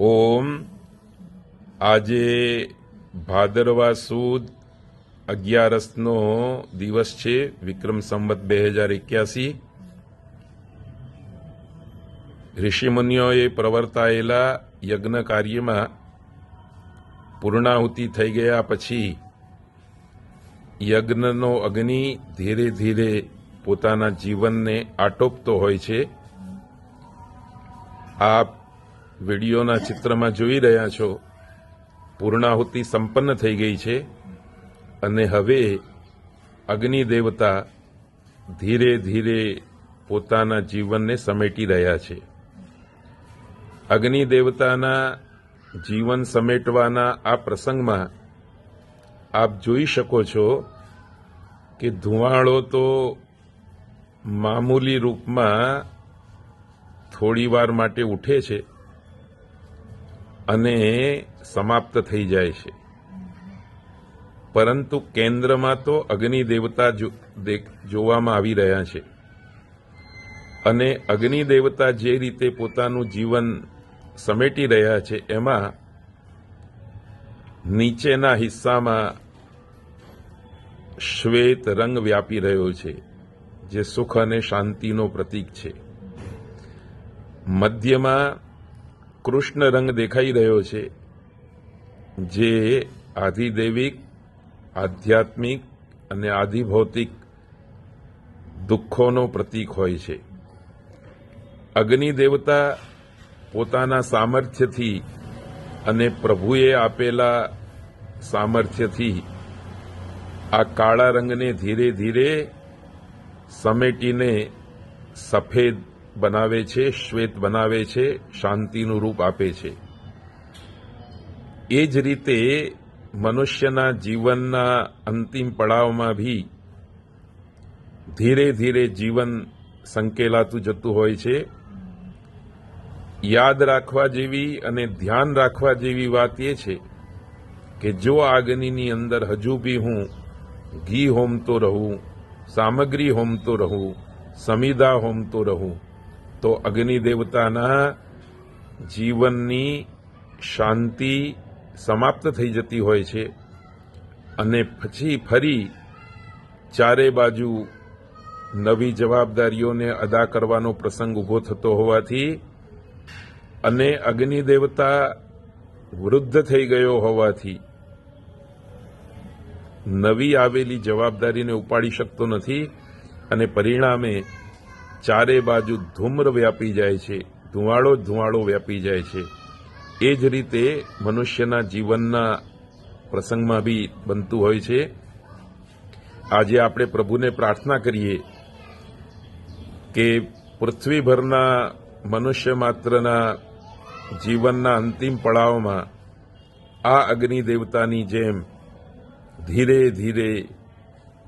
ઓમ આજે ભાદરવા સુદ અગિયારસનો દિવસ છે, વિક્રમ સંવત બે હજાર એક્યાસી. ઋષિમુનિઓએ પ્રવર્તાયેલા યજ્ઞ કાર્યમાં પૂર્ણાહુતિ થઈ ગયા પછી યજ્ઞનો અગ્નિ ધીરે ધીરે પોતાના જીવનને આટોપતો હોય છે. આપ વિડીયોના ચિત્રમાં જોઈ રહ્યા છો, પૂર્ણાહુતિ સંપન્ન થઈ ગઈ છે અને હવે અગ્નિ દેવતા ધીરે ધીરે પોતાના જીવનને સમેટી રહ્યા છે. અગ્નિ દેવતાના જીવન સમેટવાના આ પ્રસંગમાં આપ જોઈ શકો છો કે ધુવાળો તો મામૂલી રૂપમાં થોડી વાર માટે ઉઠે છે. અને સમાપ્ત થઈ જાય છે. પરંતુ કેન્દ્રમાં તો અગ્નિ દેવતા જોવામાં આવી રહ્યા છે. અને અગ્નિ દેવતા જે રીતે પોતાનું જીવન સમેટી રહ્યા છે, એમાં નીચેના હિસ્સામાં શ્વેત રંગ વ્યાપી રહ્યો છે, જે સુખ અને શાંતિનો પ્રતીક છે. મધ્યમાં કૃષ્ણ રંગ દેખાઈ રહ્યો છે, જે આધિદૈવિક, આધ્યાત્મિક અને આધિભૌતિક દુઃખોનો પ્રતીક હોય છે. અગ્નિ દેવતા પોતાના સામર્થ્યથી અને પ્રભુએ આપેલા સામર્થ્યથી આ કાળા રંગને ધીરે ધીરે સમેટીને સફેદ બનાવે છે, શ્વેત બનાવે છે, શાંતિનું રૂપ આપે છે. એ જ રીતે મનુષ્યના જીવનના અંતિમ પડાવમાં ભી ધીરે ધીરે જીવન સંકેલાતું જતું હોય છે. યાદ રાખવા જેવી અને ધ્યાન રાખવા જેવી વાત એ છે કે જો આગનીની અંદર હજુ બી હું ઘી હોમતો રહું, સામગ્રી હોમતો રહું સમિધા હોમતો રહું તો અગ્નિ દેવતાના જીવનની શાંતિ સમાપ્ત થઈ જતી હોય છે અને પછી ફરી ચારે બાજુ નવી જવાબદારીઓને અદા કરવાનો પ્રસંગ ઊભો થતો હોવાથી અને અગ્નિ દેવતા વૃદ્ધ થઈ ગયો હોવાથી નવી આવેલી જવાબદારીને ઉપાડી શકતો નથી અને પરિણામે ચારે બાજુ ધૂમ્ર વ્યાપી જાય છે, ધુવાળો ધુવાળો વ્યાપી જાય છે. એ જ રીતે મનુષ્યના જીવનના પ્રસંગમાં બી બનતું હોય છે. આજે આપણે પ્રભુને પ્રાર્થના કરીએ કે પૃથ્વીભરના મનુષ્ય માત્રના જીવનના અંતિમ પડાવમાં આ અગ્નિ દેવતાની જેમ ધીરે ધીરે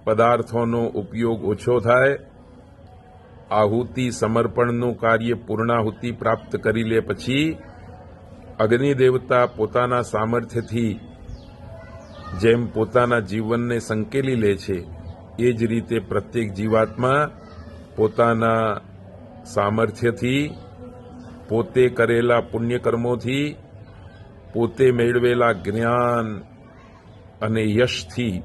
પદાર્થોનો ઉપયોગ ઓછો થાય આહુતિ સમર્પણનું કાર્ય પૂર્ણાહુતિ પ્રાપ્ત કરી લે પછી અગ્નિ દેવતા પોતાના સામર્થ્યથી જેમ પોતાના જીવનને સંકેલી લે છે, એ જ રીતે પ્રત્યેક જીવાત્મા પોતાના સામર્થ્યથી, પોતે કરેલા પુણ્યકર્મોથી, પોતે મેળવેલા જ્ઞાન અને યશથી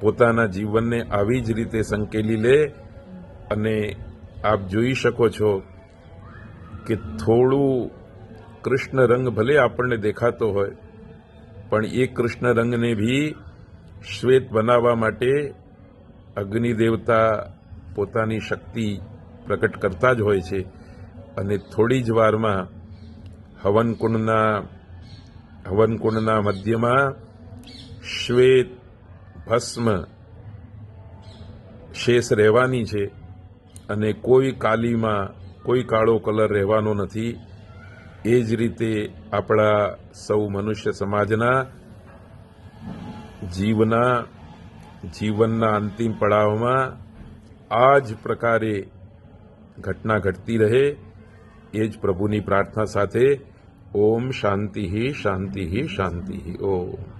પોતાના જીવનને આવી જ રીતે સંકેલી લે અને આપ જોઈ શકો છો કે થોડું કૃષ્ણ રંગ ભલે આપણને દેખાતો હોય, પણ એ કૃષ્ણ રંગને ભી શ્વેત બનાવવા માટે અગ્નિ દેવતા પોતાની શક્તિ પ્રકટ કરતા જ હોય છે. અને થોડી જ વારમાં હવનકુંડના હવનકુંડના મધ્યમાં શ્વેત ભસ્મ શેષ રહેવાની છે. અને કોઈ કાલીમાં કોઈ કાળો કલર રહેવાનો નથી. એ જ રીતે આપણા સૌ મનુષ્ય સમાજના જીવના, જીવનના અંતિમ પડાવમાં આ જ પ્રકારે ઘટના ઘટતી રહે. એ જ પ્રભુની પ્રાર્થના સાથે ઓમ શાંતિ શાંતિ શાંતિ, ઓમ.